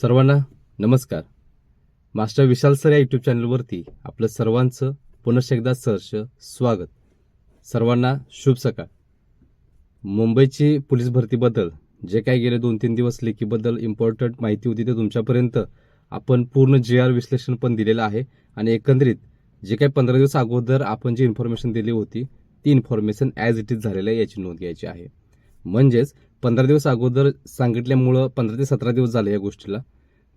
सर्वांना नमस्कार. Master Vishal sir या यूट्यूब चॅनलवरती आपलं सर्वांचं पुनश्च एकदा सहर्ष स्वागत. सर्वांना शुभ सकाळ. मुंबईची पोलीस भरतीबद्दल जे काही गेले दोन तीन दिवस लेखीबद्दल इम्पॉर्टंट माहिती होती ते तुमच्यापर्यंत आपण पूर्ण जे आर विश्लेषण पण दिलेलं आहे आणि एकंदरीत जे काही पंधरा दिवस अगोदर आपण जी इन्फॉर्मेशन दिली होती ती इन्फॉर्मेशन ॲज इट इज झालेलं आहे याची नोंद घ्यायची आहे. म्हणजेच पंधरा दिवस अगोदर सांगितल्यामुळं पंधरा ते सतरा दिवस झाले या गोष्टीला.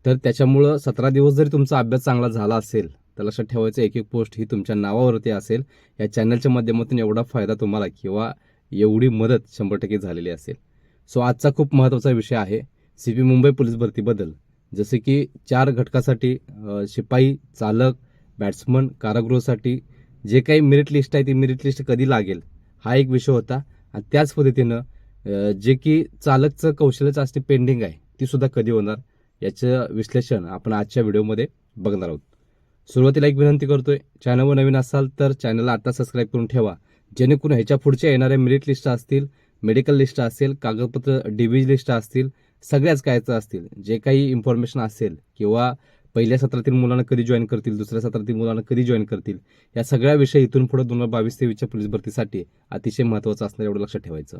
तर त्याच्यामुळं सतरा दिवस जरी तुमचा अभ्यास चांगला झाला असेल तर लक्षात ठेवायचं एक एक पोस्ट ही तुमच्या नावावरती असेल या चॅनलच्या माध्यमातून एवढा फायदा तुम्हाला किंवा एवढी मदत शंभर टक्के झालेली असेल. सो आजचा खूप महत्त्वाचा विषय आहे सी पी मुंबई पोलीस भरतीबद्दल. जसे की चार घटकासाठी शिपाई चालक बॅट्समन कारागृहासाठी जे काही मेरिट लिस्ट आहे ती मेरिट लिस्ट कधी लागेल हा एक विषय होता. आणि त्याच पद्धतीनं जे की चालकचं कौशल्य चाचणी पेंडिंग आहे ती सुद्धा कधी होणार याचं विश्लेषण आपण आजच्या व्हिडिओमध्ये बघणार आहोत. सुरुवातीला एक विनंती करतोय चॅनलवर नवीन असाल तर चॅनलला आता सबस्क्राईब करून ठेवा. जेणेकरून ह्याच्या पुढच्या येणाऱ्या मेरिट लिस्ट असतील मेडिकल लिस्ट असेल कागदपत्र डिव्हिज लिस्ट असतील सगळ्याच कायचं असतील जे काही इन्फॉर्मेशन असेल किंवा पहिल्या सत्रातील मुलांना कधी जॉईन करतील दुसऱ्या सत्रातील मुलांना कधी जॉईन करतील या सगळ्या विषय इथून पुढे दोन हजार बावीस तेवीसच्या पोलीस भरतीसाठी अतिशय महत्त्वाचं असणार एवढं लक्षात ठेवायचं.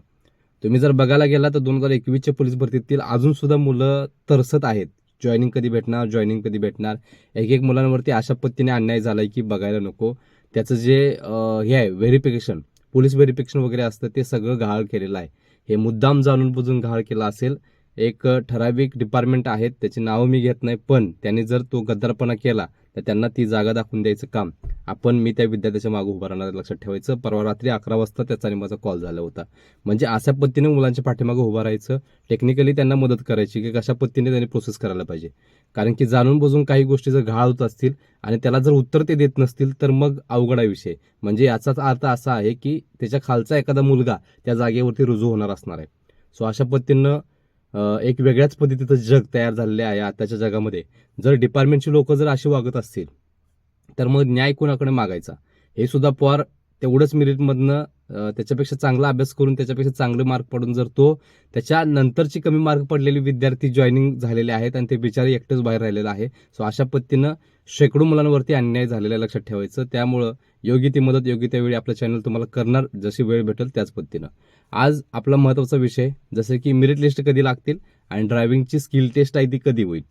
तुम्ही जर बघायला गेला तर दोन हजार एकवीसच्या पोलीस भरतीतील अजून सुद्धा मुलं तरसत आहेत. जॉईनिंग कधी भेटणार? जॉईनिंग कधी भेटणार? एक एक मुलांवरती अशा पद्धतीने अन्याय झाला आहे की बघायला नको. त्याचं जे हे आहे व्हेरिफिकेशन पोलीस व्हेरिफिकेशन वगैरे असतं ते सगळं गहाळ केलेलं आहे. हे मुद्दाम जाणून बुजून गहाळ केला असेल एक ठराविक डिपार्टमेंट आहेत त्याची नावं मी घेत नाही पण त्यांनी जर तो गद्दारपणा केला तर त्यांना ती जागा दाखवून द्यायचं काम. आपण मी त्या विद्यार्थ्याच्या मागे उभं राहणार लक्षात ठेवायचं. परवा रात्री अकरा वाजता त्याचा आणि माझा कॉल झाला होता. म्हणजे अशा पद्धतीने मुलांच्या पाठीमागे उभं राहायचं. टेक्निकली त्यांना मदत करायची की कशा पद्धतीने त्यांनी प्रोसेस करायला पाहिजे. कारण की जाणून बुजून काही गोष्टी जर घाळ होत असतील आणि त्याला जर उत्तर ते देत नसतील तर मग अवघड आहे विषय. म्हणजे याचाच अर्थ असा आहे की त्याच्या खालचा एखादा मुलगा त्या जागेवरती रुजू होणार असणार आहे. सो अशा पद्धतीनं एक वेगळ्याच पद्धतीचं जग तयार झालेलं आहे आताच्या जगामध्ये. जर डिपार्टमेंटची लोक जर अशी वागत असतील तर मग न्याय कोणाकडे मागायचा? हे सुद्धा पवार तेवढंच मेरिटमधनं त्याच्यापेक्षा चांगला अभ्यास करून त्याच्यापेक्षा चांगले मार्क पडून जर तो त्याच्या नंतरची कमी मार्क पडलेले विद्यार्थी जॉईनिंग झालेले आहेत आणि ते बिचारे एकटेच बाहेर राहिलेलं आहे सो अशा पद्धतीनं शेकडो मुलांवरती अन्याय झालेला लक्षात ठेवायचं. त्यामुळं योग्य ती मदत योग्य त्या वेळी आपलं चॅनल तुम्हाला करणार जशी वेळ भेटेल त्याच पद्धतीनं. आज आपला महत्त्वाचा विषय जसे की मेरिट लिस्ट कधी लागतील आणि ड्रायव्हिंगची स्किल टेस्ट आहे ती कधी होईल.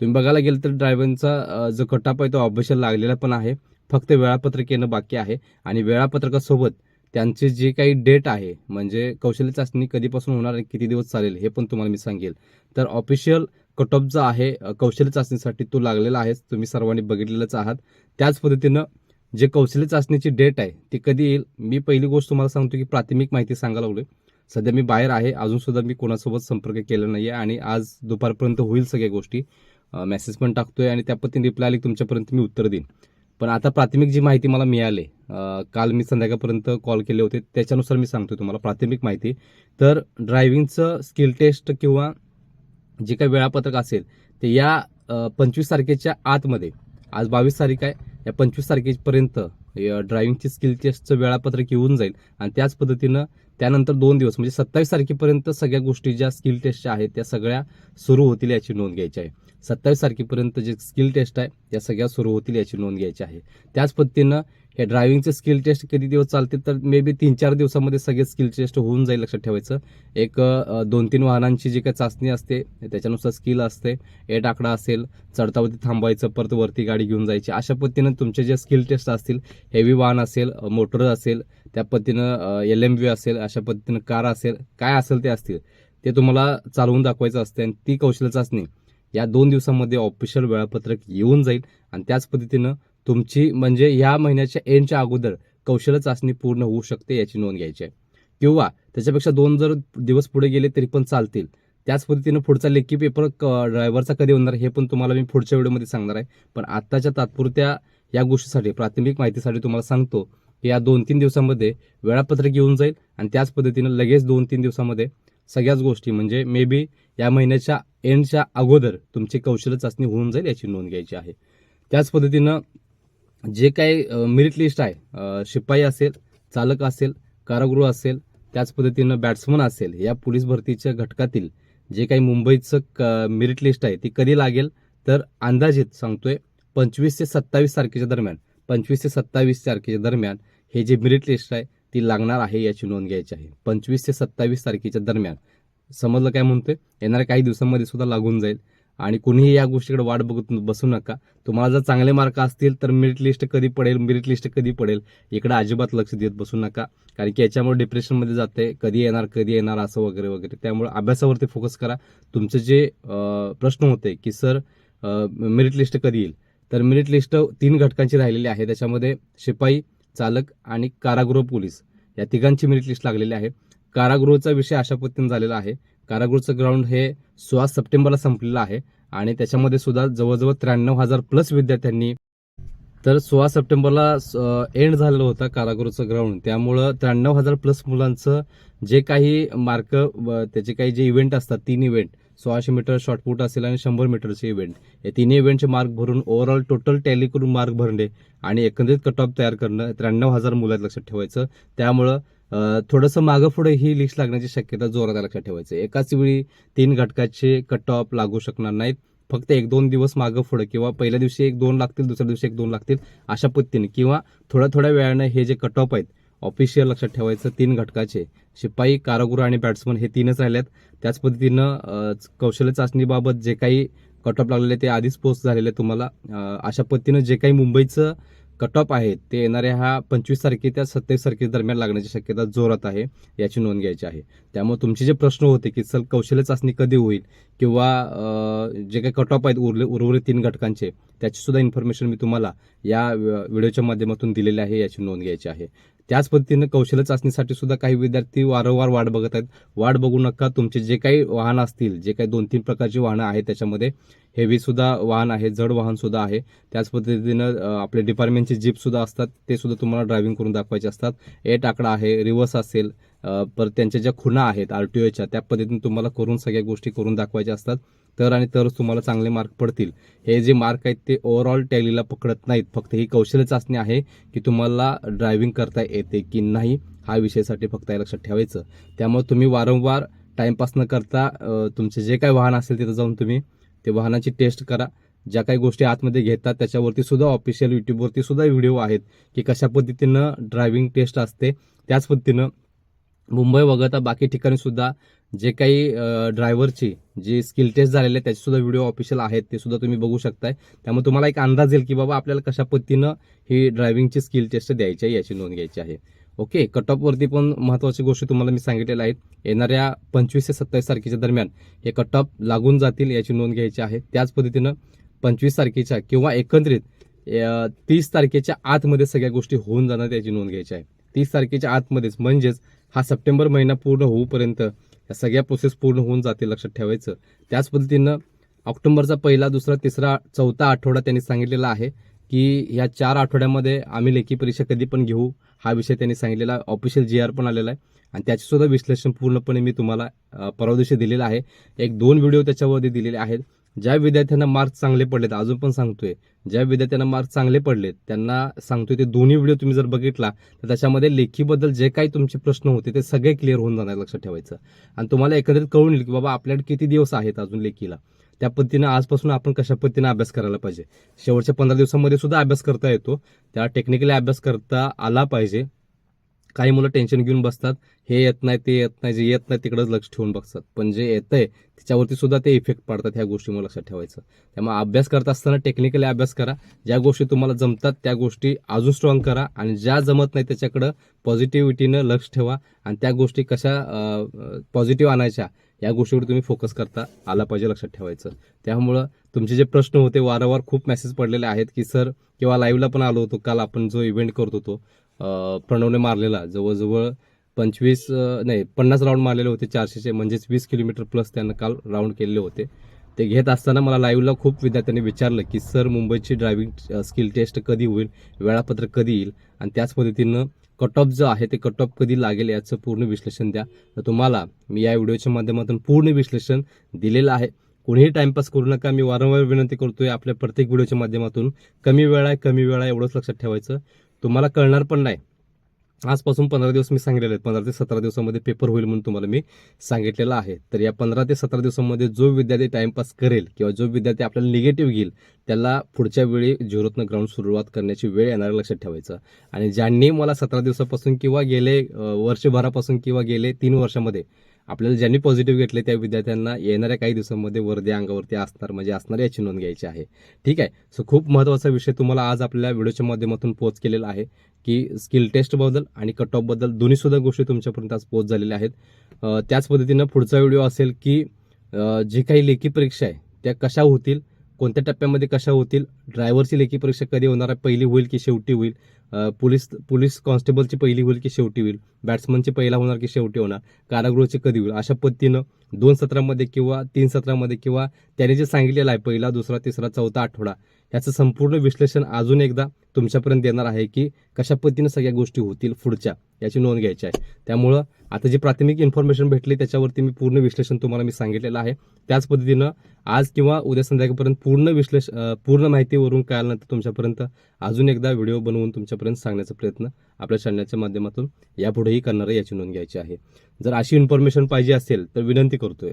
तुम्ही बघायला गेलं तर ड्रायव्हिंगचा जो कटाप आहे तो ऑफिशियल लागलेला पण आहे. फक्त वेळापत्रक येणं बाकी आहे आणि वेळापत्रकासोबत त्यांचे जे काही डेट आहे म्हणजे कौशल्य चाचणी कधीपासून होणार आणि किती दिवस चालेल हे पण तुम्हाला मी सांगेल. तर ऑफिशियल कट ऑफ जो आहे कौशल्य चाचणीसाठी तो लागलेला आहे तुम्ही सर्वांनी बघितलेलंच आहात. त्याच पद्धतीनं जे कौशल्य चाचणीची डेट आहे ती कधी येईल? मी पहिली गोष्ट तुम्हाला सांगतो की प्राथमिक माहिती सांगायला लागलोय. सध्या मी बाहेर आहे अजून सुद्धा मी कोणासोबत संपर्क केला नाही आहे आणि आज दुपारपर्यंत होईल सगळ्या गोष्टी. मेसेज पण टाकतोय आणि त्या पद्धतीने रिप्लाय आली की तुमच्यापर्यंत मी उत्तर देईन. पण आता प्राथमिक जी माहिती मला मिळाली काल मी संध्याकाळपर्यंत कॉल केले होते त्याच्यानुसार मी सांगतो तुम्हाला प्राथमिक माहिती. तर ड्रायव्हिंगचं स्किल टेस्ट किंवा जे काही वेळापत्रक असेल ते या पंचवीस तारखेच्या आतमध्ये आज बावीस तारीख आहे. या पंचवीस तारखेपर्यंत ड्रायव्हिंगची स्किल टेस्टचं वेळापत्रक येऊन जाईल. आणि त्याच पद्धतीनं त्यानंतर दोन दिवस म्हणजे सत्तावीस तारखेपर्यंत सगळ्या गोष्टी ज्या स्किल टेस्टच्या आहेत त्या सगळ्या सुरू होतील याची नोंद घ्यायची आहे. सत्तावीस तारखेपर्यंत जे स्किल टेस्ट आहे त्या सगळ्या सुरू होतील याची नोंद घ्यायची आहे. त्याच पद्धतीनं हे ड्रायव्हिंगचे स्किल टेस्ट किती दिवस चालते तर मे बी तीन चार दिवसामध्ये सगळे स्किल टेस्ट होऊन जाईल लक्षात ठेवायचं. एक दोन तीन वाहनांची जी काही चाचणी असते त्याच्यानुसार स्किल असते. एट आकडा असेल चढतावरती थांबायचं परत वरती गाडी घेऊन जायची. अशा पद्धतीनं तुमचे जे स्किल टेस्ट असतील हेवी वाहन असेल मोटर असेल त्या पद्धतीनं एल एम व्ही असेल अशा पद्धतीनं कार असेल काय असेल ते असतील ते तुम्हाला चालवून दाखवायचं असते आणि ती कौशल्य चाचणी या दोन दिवसामध्ये ऑफिशियल वेळापत्रक येऊन जाईल आणि त्याच पद्धतीनं तुमची म्हणजे ह्या महिन्याच्या एंडच्या अगोदर कौशल्य चाचणी पूर्ण होऊ शकते याची नोंद घ्यायची आहे. किंवा त्याच्यापेक्षा दोन जर दिवस पुढे गेले तरी पण चालतील. त्याच पद्धतीनं पुढचा लेखी पेपर क ड्रायव्हरचा कधी होणार हे पण तुम्हाला मी पुढच्या व्हिडिओमध्ये सांगणार आहे. पण आत्ताच्या तात्पुरत्या या गोष्टीसाठी प्राथमिक माहितीसाठी तुम्हाला सांगतो या दोन तीन दिवसामध्ये वेळापत्रक येऊन जाईल आणि त्याच पद्धतीनं लगेच दोन तीन दिवसामध्ये सगळ्याच गोष्टी म्हणजे मे बी या महिन्याच्या एंडच्या अगोदर तुमची कौशल्य चाचणी होऊन जाईल याची नोंद घ्यायची आहे. त्याच पद्धतीनं जे काही मेरिट लिस्ट आहे शिपाई असेल चालक असेल कारागृह असेल त्याच पद्धतीनं बॅट्समन असेल या पोलीस भरतीच्या घटकातील जे काही मुंबईचं क मेरिट लिस्ट आहे ती कधी लागेल? तर अंदाजित सांगतोय पंचवीस ते सत्तावीस तारखेच्या दरम्यान. पंचवीस ते सत्तावीस तारखेच्या दरम्यान हे जे मेरिट लिस्ट आहे ती लागणार आहे याची नोंद घ्यायची आहे. पंचवीस ते सत्तावीस तारखेच्या दरम्यान समजलं काय म्हणतोय? येणाऱ्या काही दिवसांमध्ये सुद्धा लागून जाईल. आणि कुणीही या गोष्टीकडे वाट बघत बसू नका. तुम्हाला जर चांगले मार्क असतील तर मेरिट लिस्ट कधी पडेल? मेरिट लिस्ट कधी पडेल? इकडे अजिबात लक्ष देत बसू नका. कारण की याच्यामुळे डिप्रेशनमध्ये जाते. कधी येणार कधी येणार असं वगैरे वगैरे. त्यामुळे अभ्यासावरती फोकस करा. तुमचं जे प्रश्न होते की सर मेरिट लिस्ट कधी येईल? तर मेरिट लिस्ट तीन घटकांची राहिलेली आहे. त्याच्यामध्ये शिपाई चालक आणि कारागृह पोलीस. या तिघांची मेरिट लिस्ट लागलेली आहे. कारागृहचा विषय अशा पद्धतीने झालेला आहे. कारागृहचं ग्राउंड हे सोळा सप्टेंबरला संपलेलं आहे आणि त्याच्यामध्ये सुद्धा जवळजवळ त्र्याण्णव हजार प्लस विद्यार्थ्यांनी तर सोळा सप्टेंबरला एंड झालेलं होतं कारागृहचं ग्राउंड त्यामुळं त्र्याण्णव हजार प्लस मुलांचं जे काही मार्क त्याचे काही जे इव्हेंट असतात तीन इव्हेंट सोळाशे मीटर शॉर्टपुट असेल आणि शंभर मीटरचे इव्हेंट या तिन्ही इव्हेंटचे मार्क भरून ओव्हरऑल टोटल टॅली करून मार्क भरणे आणि एकंदरीत कट ऑफ तयार करणं त्र्याण्णव हजार मुलं लक्षात ठेवायचं. त्यामुळं थोडंसं मागं पुढे ही लिस्ट लागण्याची शक्यता जोरात लक्षात ठेवायचं. एकाच वेळी तीन घटकाचे कट ऑफ लागू शकणार नाहीत. फक्त एक दोन दिवस मागं पुढे किंवा पहिल्या दिवशी एक दोन लागतील दुसऱ्या दिवशी एक दोन लागतील अशा पद्धतीने किंवा थोड्या थोड्या वेळानं हे जे कट ऑफ आहेत ऑफिशियल लक्षात ठेवायचं तीन घटकाचे. शिपाई कारागृह आणि बॅट्समन हे तीनच राहिलेत त्याच पद्धतीनं कौशल्य चाचणीबाबत जे काही कट ऑफ लागलेले ते आधीच पोस्ट झालेले तुम्हाला. अशा पद्धतीनं जे काही मुंबईचं कट ऑफ आहे ते येणाऱ्या ह्या पंचवीस तारखे त्या सत्तावीस तारखे दरम्यान लागण्याची शक्यता जोरात आहे याची नोंद घ्यायची आहे. त्यामुळे तुमचे जे प्रश्न होते की चल कौशल्य चाचणी कधी होईल किंवा जे काही कट ऑफ आहेत उरले उर्वरित तीन घटकांचे त्याची सुद्धा इन्फॉर्मेशन मी तुम्हाला या व्हिडिओच्या माध्यमातून दिलेली आहे याची नोंद घ्यायची आहे. त्याच पद्धतीनं कौशल्य चाचणीसाठी सुद्धा काही विद्यार्थी वारंवार वाट बघत आहेत. वाट बघू नका तुमचे जे काही वाहन असतील जे काही दोन तीन प्रकारची वाहनं आहेत त्याच्यामध्ये हेवी सुद्धा वाहन आहे जड वाहन सुद्धा आहे. त्याच पद्धतीनं आपले डिपार्टमेंटचे जीप सुद्धा असतात ते सुद्धा तुम्हाला ड्रायव्हिंग करून दाखवायचे असतात. एट आकडा आहे रिव्हर्स असेल परत त्यांच्या ज्या खुणा आहेत आर टी ओच्या त्या पद्धतीने तुम्हाला करून सगळ्या गोष्टी करून दाखवायच्या असतात. तर आणि तरच तुम्हाला चांगले मार्क पडतील. हे जे मार्क आहेत ते ओव्हरऑल टॅलीला पकडत नाहीत. फक्त ही कौशल्य चाचणी आहे की तुम्हाला ड्रायव्हिंग करता येते की नाही हा विषयासाठी फक्त हे लक्षात ठेवायचं. त्यामुळे तुम्ही वारंवार टाइमपास न करता तुमचे जे काही वाहन असेल तिथं जाऊन तुम्ही ते वाहनाची टेस्ट करा. ज्या काही गोष्टी आतमध्ये घेतात त्याच्यावरती सुद्धा ऑफिशियल युट्यूबवरती सुद्धा व्हिडिओ आहेत की कशा पद्धतीनं ड्रायव्हिंग टेस्ट असते त्याच पद्धतीनं मुंबई वगळता बाकी ठिकाणी सुद्धा जे काही ड्रायव्हरची जी स्किल टेस्ट झालेले आहे त्याचे सुद्धा व्हिडिओ ऑफिशियल आहेत ते सुद्धा तुम्ही बघू शकताय. त्यामुळे तुम्हाला एक अंदाज येईल की बाबा आपल्याला कशा पद्धतीनं ही ड्रायव्हिंगची स्किल टेस्ट द्यायची आहे याची नोंद घ्यायची आहे. ओके कट ऑफवरती पण महत्त्वाची गोष्टी तुम्हाला मी सांगितलेल्या आहेत येणाऱ्या पंचवीस ते सत्तावीस तारखेच्या दरम्यान हे कट ऑफ लागून जातील याची नोंद घ्यायची आहे. त्याच पद्धतीनं पंचवीस तारखेच्या किंवा एकंदरीत तीस तारखेच्या आतमध्ये सगळ्या गोष्टी होऊन जाणार याची नोंद घ्यायची आहे. तीस तारखेच्या आतमध्येच म्हणजेच हा सप्टेंबर महिना पूर्ण होऊपर्यंत या सगळ्या प्रोसेस पूर्ण होऊन जातील लक्षात ठेवायचं. त्याच पद्धतीनं ऑक्टोबरचा पहिला दुसरा तिसरा चौथा आठवडा त्यांनी सांगितलेला आहे की ह्या चार आठवड्यामध्ये आम्ही लेखी परीक्षा कधी पण घेऊ हा विषय त्यांनी सांगितलेला. ऑफिशियल जी आर पण आलेला आहे. आणि त्याचेसुद्धा विश्लेषण पूर्णपणे मी तुम्हाला परवा दिवशी दिलेलं आहे. एक दोन व्हिडिओ त्याच्यावरती दिलेले आहेत. ज्या विद्यार्थ्यांना मार्क चांगले पडलेत अजून पण सांगतोय ज्या विद्यार्थ्यांना मार्क चांगले पडलेत त्यांना सांगतोय ते दोन्ही व्हिडिओ तुम्ही जर बघितला तर त्याच्यामध्ये लेखीबद्दल जे काही तुमचे प्रश्न होते ते सगळे क्लिअर होऊन जाणार लक्षात ठेवायचं. आणि तुम्हाला एकंदरीत कळून येईल की बाबा आपल्याकडे किती दिवस आहेत अजून लेखीला. त्या पद्धतीनं आजपासून आपण कशा पद्धतीनं अभ्यास करायला पाहिजे? शेवटच्या पंधरा दिवसामध्ये सुद्धा अभ्यास करता येतो. त्या टेक्निकली अभ्यास करता आला पाहिजे. काही मुलं टेन्शन घेऊन बसतात. हे येत नाही ते येत नाही जे येत नाही तिकडंच लक्ष ठेवून बघतात. पण जे येतंय त्याच्यावरती सुद्धा ते इफेक्ट पडतात ह्या गोष्टीमुळे लक्षात ठेवायचं. त्यामुळे अभ्यास करत असताना टेक्निकली अभ्यास करा. ज्या गोष्टी तुम्हाला जमतात त्या गोष्टी अजून स्ट्रॉंग करा आणि ज्या जमत नाही त्याच्याकडं पॉझिटिव्हिटीनं लक्ष ठेवा आणि त्या गोष्टी कशा पॉझिटिव्ह आणायच्या या गोष्टीवर तुम्ही फोकस करता आला पाहिजे लक्षात ठेवायचं. त्यामुळं तुमचे जे प्रश्न होते वारंवार खूप मेसेज पडलेले आहेत की सर किंवा लाईव्हला पण आलो होतो काल आपण जो इव्हेंट करत होतो प्रणवने मारलेला. जवळजवळ पंचवीस नाही पन्नास राऊंड मारलेले होते चारशेचे म्हणजेच वीस किलोमीटर प्लस त्यानं काल राऊंड केलेले होते. ते घेत असताना मला लाईव्हला खूप विद्यार्थ्यांनी विचारलं की सर मुंबईची ड्रायव्हिंग स्किल टेस्ट कधी होईल? वेळापत्रक कधी येईल? आणि त्याच पद्धतीनं कट ऑफ जो आहे ते कट ऑफ कधी लागेल याचं पूर्ण विश्लेषण द्या. तर तुम्हाला मी या व्हिडिओच्या माध्यमातून पूर्ण विश्लेषण दिलेलं आहे. कोणीही टाइमपास करू नका. मी वारंवार विनंती करतोय आपल्या प्रत्येक व्हिडिओच्या माध्यमातून कमी वेळ आहे कमी वेळ आहे एवढंच लक्षात ठेवायचं. तुम्हाला कळणार पण नाही. आजपासून पंधरा दिवस मी सांगितलेले आहेत. पंधरा ते सतरा दिवसामध्ये पेपर होईल म्हणून तुम्हाला मी सांगितलेलं आहे. तर या पंधरा ते सतरा दिवसामध्ये जो विद्यार्थी टाइमपास करेल किंवा जो विद्यार्थी आपल्याला निगेटिव्ह घेईल त्याला पुढच्या वेळी झिरोतनं ग्राउंड सुरुवात करण्याची वेळ येणार लक्षात ठेवायचं. आणि ज्यांनी मला सतरा दिवसापासून किंवा गेले वर्षभरापासून किंवा गेले तीन वर्षामध्ये आपल्याला ज्यांनी पॉझिटिव्ह घेतले त्या विद्यार्थ्यांना येणाऱ्या काही दिवसांमध्ये वर्दी अंगावरती असणार म्हणजे असणार याची नोंद घ्यायची आहे. ठीक आहे? सो खूप महत्त्वाचा विषय तुम्हाला आज आपल्या व्हिडिओच्या माध्यमातून पोच केलेला आहे की स्किल टेस्टबद्दल आणि कट ऑफबद्दल दोन्हीसुद्धा गोष्टी तुमच्यापर्यंत आज पोच झालेल्या आहेत. त्याच पद्धतीनं पुढचा व्हिडिओ असेल की जी काही लेखी परीक्षा आहे त्या कशा होतील कोणत्या टप्प्यामध्ये कशा होतील? ड्रायव्हरची लेखी परीक्षा कधी होणार आहे? पहिली होईल की शेवटी होईल? पोलीस पोलीस कॉन्स्टेबलची पहिली होईल की शेवटी होईल? बॅट्समनची पहिला होणार की शेवटी होणार? कारागृहाची कधी होईल? अशा पद्धतीनं दोन सत्रामध्ये किंवा तीन सत्रामध्ये किंवा त्याने जे सांगितलेलं आहे पहिला दुसरा तिसरा चौथा आठवडा याचं संपूर्ण विश्लेषण अजून एकदा तुमच्यापर्यंत येणार आहे की कशा पद्धतीनं सगळ्या गोष्टी होतील पुढच्या याची नोंद घ्यायची आहे. त्यामुळं आता जी प्राथमिक इन्फॉर्मेशन भेटली त्याच्यावरती मी पूर्ण विश्लेषण तुम्हाला मी सांगितलेलं आहे. त्याच पद्धतीनं आज किंवा उद्या संध्याकाळपर्यंत पूर्ण विश्लेष पूर्ण माहितीवरून कळल्यानंतर तुमच्यापर्यंत अजून एकदा व्हिडिओ बनवून तुमच्यापर्यंत सांगण्याचा प्रयत्न आपल्या चॅनलच्या माध्यमातून यापुढेही करणार आहे याची नोंद घ्यायची आहे. जर अशी इन्फॉर्मेशन पाहिजे असेल तर विनंती करतोय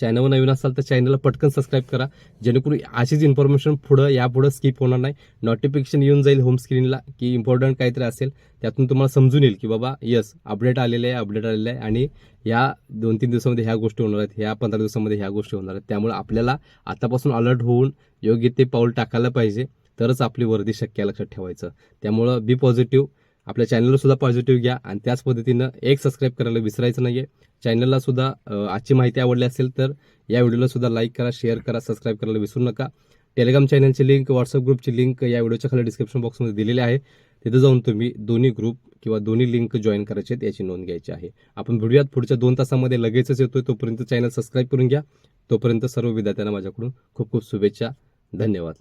चॅनलवर नवीन असाल तर चॅनलला पटकन सबस्क्राईब करा. जेणेकरून अशीच इन्फॉर्मेशन पुढं यापुढं स्किप होणार नाही. नोटिफिकेशन येऊन जाईल होम स्क्रीनला की इम्पॉर्टंट काहीतरी असेल. त्यातून तुम्हाला समजून येईल की बाबा येस अपडेट आलेले आहे अपडेट आलेलं आहे. आणि या दोन तीन दिवसामध्ये ह्या गोष्टी होणार आहेत ह्या पंधरा दिवसामध्ये ह्या गोष्टी होणार आहेत. त्यामुळे आपल्याला आतापासून अलर्ट होऊन योग्य ते पाऊल टाकायला पाहिजे. तरच आपली वर्दी शक्य लक्षात ठेवायचं. त्यामुळं बी पॉझिटिव्ह आपल्या चॅनलला सुद्धा पॉझिटिव्ह घ्या. आणि त्याच पद्धतीनं एक सबस्क्राईब करायला विसरायचं नाही आहे चॅनलला सुद्धा आजची माहिती आवडली असेल तर या व्हिडिओला सुद्धा लाईक करा शेअर करा सबस्क्राईब करायला विसरू नका. टेलिग्राम चॅनलची लिंक व्हॉट्सअप ग्रुपची लिंक या व्हिडिओच्या खाली डिस्क्रिप्शन बॉक्समध्ये दिलेली आहे. तिथं जाऊन तुम्ही दोन्ही ग्रुप किंवा दोन्ही लिंक जॉईन करायचे आहेत याची नोंद घ्यायची आहे. आपण भेटूयात पुढच्या दोन तासामध्ये. लगेचच येतोय तोपर्यंत चॅनल सबस्क्राईब करून घ्या. तोपर्यंत सर्व विद्यार्थ्यांना माझ्याकडून खूप खूप शुभेच्छा. धन्यवाद.